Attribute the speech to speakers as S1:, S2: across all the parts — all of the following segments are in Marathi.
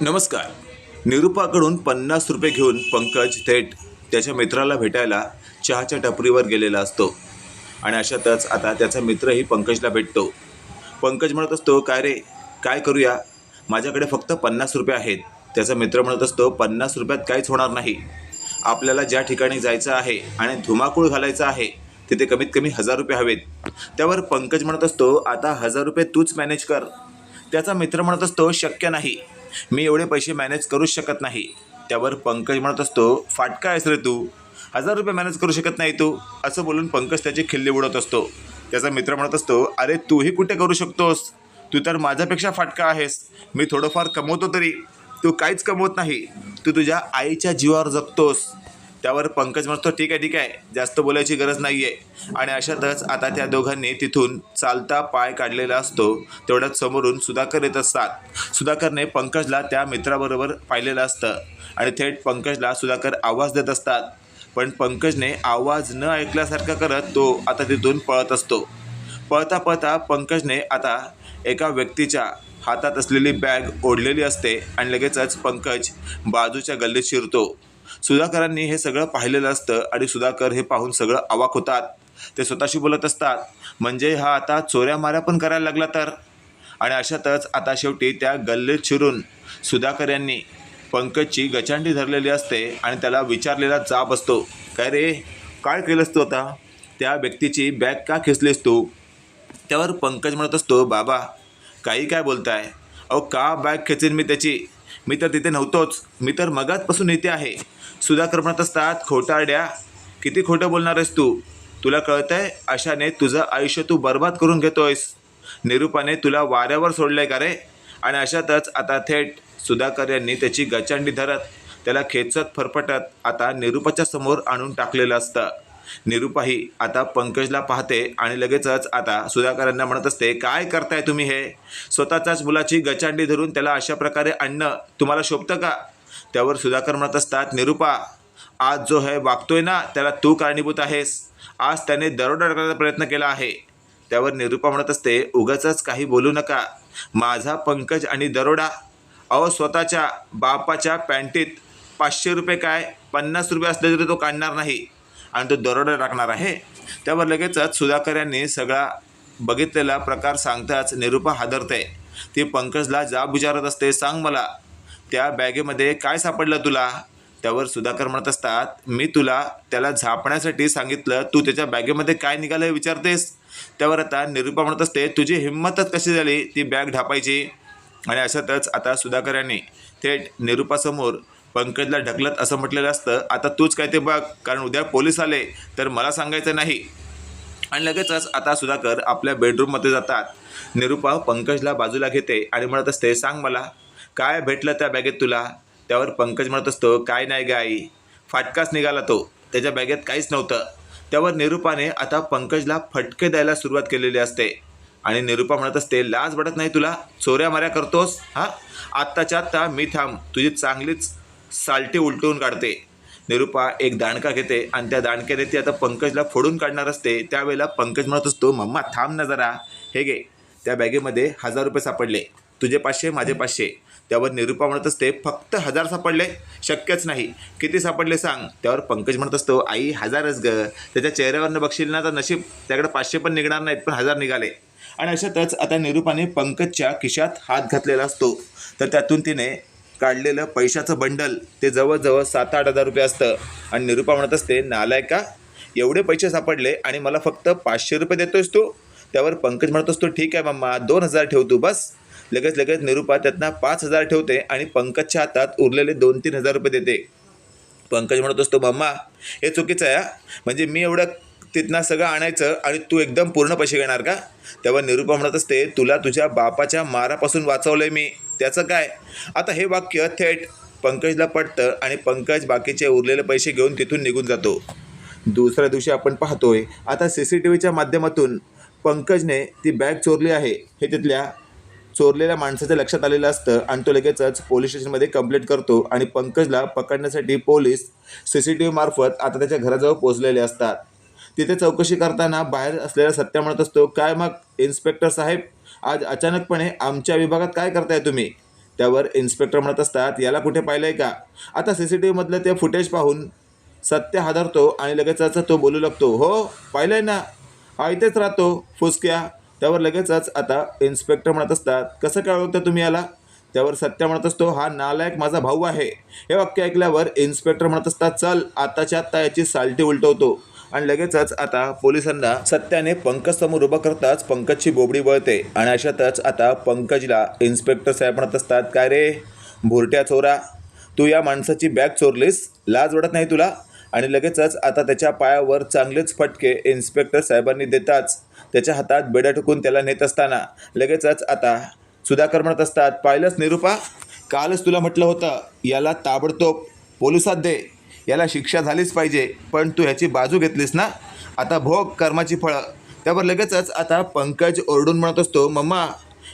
S1: नमस्कार. निरुपाकडून पन्नास रुपये घेऊन पंकज थेट त्याच्या मित्राला भेटायला चहाच्या टपरीवर गेलेला असतो. आणि अशातच आता त्याचा मित्रही पंकजला भेटतो. पंकज म्हणत असतो काय रे काय करूया? माझ्याकडे फक्त पन्नास रुपये आहेत. त्याचा मित्र म्हणत असतो पन्नास रुपयात काहीच होणार नाही. आपल्याला ज्या ठिकाणी जायचं आहे आणि धुमाकूळ घालायचा आहे तिथे कमीत कमी हजार रुपये हवेत. त्यावर पंकज म्हणत असतो आता हजार रुपये तूच मॅनेज कर. त्याचा मित्र म्हणत असतो शक्य नाही. मी एवढे पैसे मॅनेज करूच शकत नाही. त्यावर पंकज म्हणत असतो फाटका आहेस रे तू? हजार रुपये मॅनेज करू शकत नाही तू. असं बोलून पंकज त्याचे खिल्ली उडवत असतो. त्याचा मित्र म्हणत असतो अरे तूही कुठे करू शकतोस? तू तर माझ्यापेक्षा फाटका आहेस. मी थोडंफार कमवतो तरी. तू काहीच कमवत नाही. तू तुझ्या आईच्या जीवावर जगतोस. त्यावर पंकज म्हणतो ठीक आहे ठीक आहे. जास्त बोलायची गरज नाही आहे आणि अशातच आता त्या दोघांनी तिथून चालता पाय काढलेला असतो. तेवढ्याच समोरून सुधाकर येत असतात. सुधाकरने पंकजला त्या मित्राबरोबर पाहिलेलं असतं. आणि थेट पंकजला सुधाकर आवाज देत असतात. पण पंकजने आवाज न ऐकल्यासारखा करत तो आता तिथून पळत असतो. पळता पळता पंकजने आता एका व्यक्तीच्या हातात असलेली बॅग ओढलेली असते आणि लगेचच पंकज बाजूच्या गल्लीत शिरतो. सुधाकरांनी हे सगळं पाहिलेलं असतं आणि सुधाकर हे पाहून सगळं अवाक होतात. ते स्वतःशी बोलत असतात. म्हणजे हा आता चोऱ्या माऱ्या पण करायला लागला तर? आणि अशातच आता शेवटी त्या गल्लीत शिरून सुधाकर यांनी पंकजची गचांडी धरलेली असते आणि त्याला विचारलेला जाब असतो. काय रे? काय केलंस तू आता? त्या व्यक्तीची बॅग का खेचलीस तू? त्यावर पंकज म्हणत असतो बाबा काही काय बोलताय? अहो का बॅग खेचेन मी त्याची? मी तर तिथे नव्हतोच. मी तर मगाचपासून इथे आहे. सुधाकर म्हणत असतात खोटारड्या किती खोटं बोलणार आहेस तू? तुला कळतंय अशाने तुझं आयुष्य तू बर्बाद करून घेतोयस. निरूपाने तुला वाऱ्यावर सोडलंय का रे? आणि अशातच आता थेट सुधाकर यांनी त्याची गचांडी धरत त्याला खेचत फरफटत आता निरूपाच्या समोर आणून टाकलेलं असतं. निरूपाही आता पंकजला पाहते आणि लगेचच आता सुधाकरांना म्हणत असते काय करताय तुम्ही हे? स्वतःच्याच मुलाची गचांडी धरून त्याला अशा प्रकारे आणणं तुम्हाला शोभतं का? त्यावर सुधाकर म्हणत असतात निरूपा आज जो है वागतोय ना त्याला तू कारणीभूत आहेस. आज त्याने दरोडा टाकण्याचा प्रयत्न केला आहे. त्यावर निरूपा म्हणत असते उगाचच काही बोलू नका. माझा पंकज आणि दरोडा अहो स्वतःच्या बापाच्या पॅन्टीत पाचशे रुपये काय पन्नास रुपये असले तरी तो काढणार नाही आणि तो दरोडा टाकणार आहे. त्यावर लगेचच सुधाकर यांनी सगळा बघितलेला प्रकार सांगताच निरूपा हादरते. ती पंकजला जाब विचारत असते सांग मला त्या बॅगेमध्ये काय सापडलं तुला? त्यावर सुधाकर म्हणत असतात मी तुला त्याला झापण्यासाठी सांगितलं तू त्याच्या बॅगेमध्ये काय निघालं हे विचारतेस? त्यावर आता निरूपा म्हणत असते तुझी हिंमतच कशी झाली ती बॅग ढापायची आणि अशातच आता सुधाकर यांनी थेट निरूपासमोर पंकजला ढकलत असं म्हटलेलं असतं आता तूच काय ते बघ कारण उद्या पोलीस आले तर मला सांगायचं नाही. आणि लगेचच आता सुधाकर आपल्या बेडरूममध्ये जातात. निरूपा पंकजला बाजूला घेते आणि म्हणत असते सांग मला काय भेटलं त्या बॅगेत तुला? त्यावर पंकज म्हणत असतो काय नाही गाई फाटकाच निघाला तो. त्याच्या बॅगेत काहीच नव्हतं. त्यावर निरूपाने आता पंकजला फटके द्यायला सुरुवात केलेली असते. आणि निरूपा म्हणत असते लाज वाटत नाही तुला? चोऱ्या माऱ्या करतोस? हां? आत्ताच्या आत्ता मी थांब. तुझी चांगलीच सालटी उलटवून काढते. निरूपा एक दांडका घेते आणि त्या दांडक्याने ती आता पंकजला फोडून काढणार असते. त्यावेळेला पंकज म्हणत असतो मम्मा थांब ना जरा. हे घे. त्या बॅगेमध्ये हजार रुपये सापडले. तुझे पाचशे माझे पाचशे. त्यावर निरूपा म्हणत असते फक्त हजार सापडले? शक्यच नाही. किती सापडले सांग. त्यावर पंकज म्हणत असतो आई हजारच ग. त्याच्या चेहऱ्यावरनं बघशील ना तर नशीब त्याकडे पाचशे पण निघणार नाहीत पण हजार निघाले. आणि अशातच आता निरूपाने पंकजच्या खिशात हात घातलेला असतो. तर त्यातून तिने काढलेलं पैशाचं बंडल ते जवळजवळ सात आठ हजार रुपये असतं. आणि निरूपा म्हणत असते नालाय का? एवढे पैसे सापडले आणि मला फक्त पाचशे रुपये देतोयस तू? त्यावर पंकज म्हणत असतो ठीक आहे मम्मा दोन हजार ठेव तू बस. लगेच लगेच निरूपा त्यातनं पाच हजार ठेवते आणि पंकजच्या हातात उरलेले दोन तीन हजार रुपये देते. पंकज म्हणत असतो मम्मा हे चुकीचं आहे म्हणजे मी एवढं तिथनं सगळं आणायचं आणि तू एकदम पूर्ण पैसे घेणार का? तेव्हा निरूपा म्हणत असते तुला तुझ्या बापाच्या मारापासून वाचवलंय मी. त्याचं काय? आता हे वाक्य थेट पंकजला पटतं आणि पंकज बाकीचे उरलेले पैसे घेऊन तिथून निघून जातो. दुसऱ्या दिवशी आपण पाहतोय आता सी सी टी व्हीच्या माध्यमातून पंकजने ती बॅग चोरली आहे. हे तिथल्या चोरलेल्या माणसाच्या लक्षात आलेलं असतं आणि तो लगेचच पोलीस स्टेशनमध्ये कंप्लेंट करतो आणि पंकजला पकडण्यासाठी police C C T V मार्फत आता त्याच्या घराजवळ पोचलेले असतात. तिथे चौकशी करताना बाहेर असलेला सत्या म्हणत असतो काय मग इन्स्पेक्टर साहेब आज अचानकपणे आमच्या विभागात काय करताय तुम्ही? त्यावर इन्स्पेक्टर म्हणत असतात याला कुठे पाहिलं आहे का? आता सी सी टी व्हीमधलं ते फुटेज पाहून सत्य हादरतो आणि लगेचच तो बोलू लागतो हो पाहिलं आहे ना हा इथेच राहतो फुसक्या त्यावर लगेचच आता इन्स्पेक्टर म्हणत असतात कसं काय ओळखता तुम्ही याला? त्यावर सत्य म्हणत असतो हा नालायक माझा भाऊ आहे. हे वाक्य ऐकल्यावर इन्स्पेक्टर म्हणत असतात चल आताच्या आत्ता याची सालटी उलटवतो. आणि लगेचच आता पोलिसांना सत्याने पंकज समोर उभं करताच पंकजची बोबडी वळते आणि अशातच आता पंकजला इन्स्पेक्टर साहेब म्हणत असतात काय रे भुरट्या चोरा तू या माणसाची बॅग चोरलीस? लाज वाटत नाही तुला? आणि लगेचच आता त्याच्या पायावर चांगलेच फटके इन्स्पेक्टर साहेबांनी देताच त्याच्या हातात बेड्या ठोकून त्याला नेत असताना लगेचच आता सुधाकर म्हणत असतात पाहिलंच निरूपा? कालच तुला म्हटलं होतं याला ताबडतोब पोलिसात दे. याला शिक्षा झालीच पाहिजे पण तू ह्याची बाजू घेतलीस ना? आता भोग कर्माची फळं. त्यावर लगेचच आता पंकज ओरडून म्हणत असतो मम्मा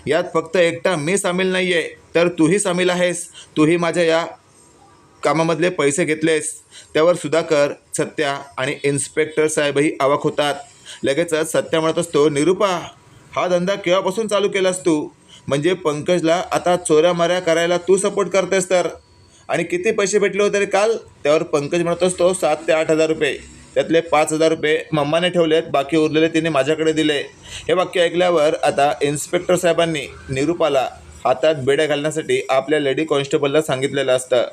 S1: यात फक्त एकटा मी सामील नाही आहे तर तूही सामील आहेस. तूही माझ्या या कामामधले पैसे घेतलेस त्यावर सुधाकर सत्या आणि इन्स्पेक्टर साहेबही आवक होतात. लगेचच सत्या म्हणत असतो निरूपा हा धंदा केव्हापासून चालू केलास तू? म्हणजे पंकजला आता चोऱ्या माऱ्या करायला तू सपोर्ट करतेस तर? आणि किती पैसे भेटले होते रे काल? त्यावर पंकज म्हणत असतो सात ते आठ हजार रुपये. त्यातले पाच हजार रुपये मम्माने ठेवलेत बाकी उरलेले तिने माझ्याकडे दिले. हे वाक्य ऐकल्यावर आता इन्स्पेक्टर साहेबांनी निरूपाला हातात बेड्या घालण्यासाठी आपल्या लेडी कॉन्स्टेबलला सांगितलेलं असतं.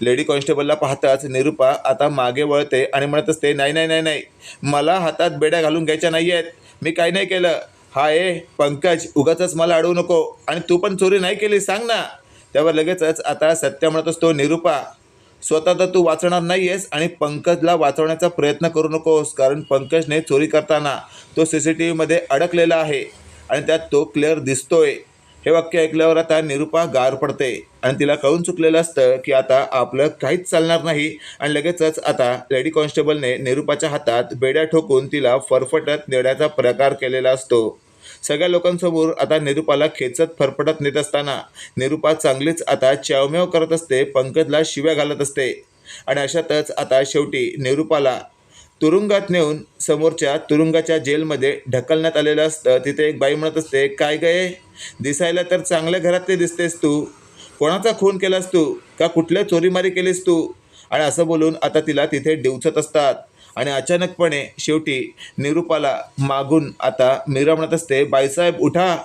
S1: लेडी कॉन्स्टेबलला पाहताच निरूपा आता मागे वळते आणि म्हणत असते नाही नाही नाही नाही. मला हातात बेड्या घालून घ्यायच्या नाही आहेत. मी काही नाही केलं. हा ए पंकज उगाचच मला अडवू नको. आणि तू पण चोरी नाही केली सांग ना. त्यावर लगेचच आता सत्य म्हणत असतो निरूपा स्वतः तर तू वाचणार नाही आहेस आणि पंकजला वाचवण्याचा प्रयत्न करू नकोस कारण पंकजने चोरी करताना तो सी सी टी व्हीमध्ये अडकलेला आहे आणि त्यात तो क्लिअर दिसतोय. हे वाक्य ऐकल्यावर आता निरूपा गार पडते आणि तिला कळून चुकलेलं असतं की आता आपलं काहीच चालणार नाही आणि लगेचच आता लेडी कॉन्स्टेबलने निरूपाच्या हातात बेड्या ठोकून तिला फरफटत नेण्याचा प्रकार केलेला असतो. सगळ्या लोकांसमोर आता निरूपाला खेचत फरफटत नेत असताना निरूपा चांगलीच आता च्यावमेव करत असते पंकजला शिव्या घालत असते. आणि अशातच आता शेवटी निरूपाला तुरुंगात नेऊन समोरच्या तुरुंगाच्या जेलमध्ये ढकलण्यात आलेलं असतं. तिथे एक बाई म्हणत असते काय गये दिसायला तर चांगल्या घरातले दिसतेस तू. कोणाचा खून केलास तू? का कुठल्या चोरीमारी केलीस तू? आणि असं बोलून आता तिला तिथे डिवचत असतात. आणि अचानकपणे शेवटी निरूपाला मागून आता मीरा म्हणत असते बाईसाहेब उठा.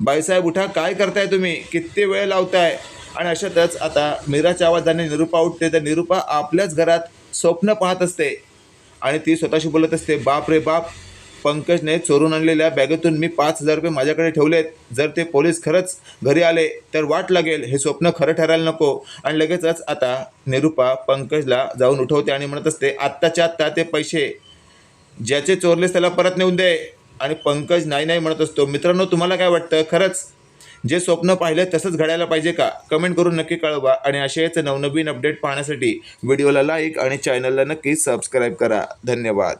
S1: बाईसाहेब उठा. काय करताय तुम्ही? किती वेळ लावताय? आणि अशातच आता मीराच्या आवाजाने निरूपा उठते. तर निरूपा आपल्याच घरात स्वप्न पाहत असते. आणि ती स्वतःशी बोलत असते बाप रे बाप पंकजने चोरून आणलेल्या बॅगेतून मी पाच हजार रुपये माझ्याकडे ठेवलेत. जर ते पोलीस खरंच घरी आले तर वाट लागेल. हे स्वप्न खरं ठरायला नको. आणि लगेचच आता निरूपा पंकजला जाऊन उठवते आणि म्हणत असते आत्ताच्या आत्ता ते पैसे ज्याचे चोरलेस त्याला परत नेऊन दे. आणि पंकज नाही नाही म्हणत असतो मित्रांनो तुम्हाला काय वाटतं? खरंच जे स्वप्न पाहिलं तसंच घडायला पाहिजे का? कमेंट करून नक्की कळवा आणि असेच नवनवीन अपडेट पाहण्यासाठी व्हिडिओला लाईक आणि चॅनलला नक्की सबस्क्राईब करा. धन्यवाद.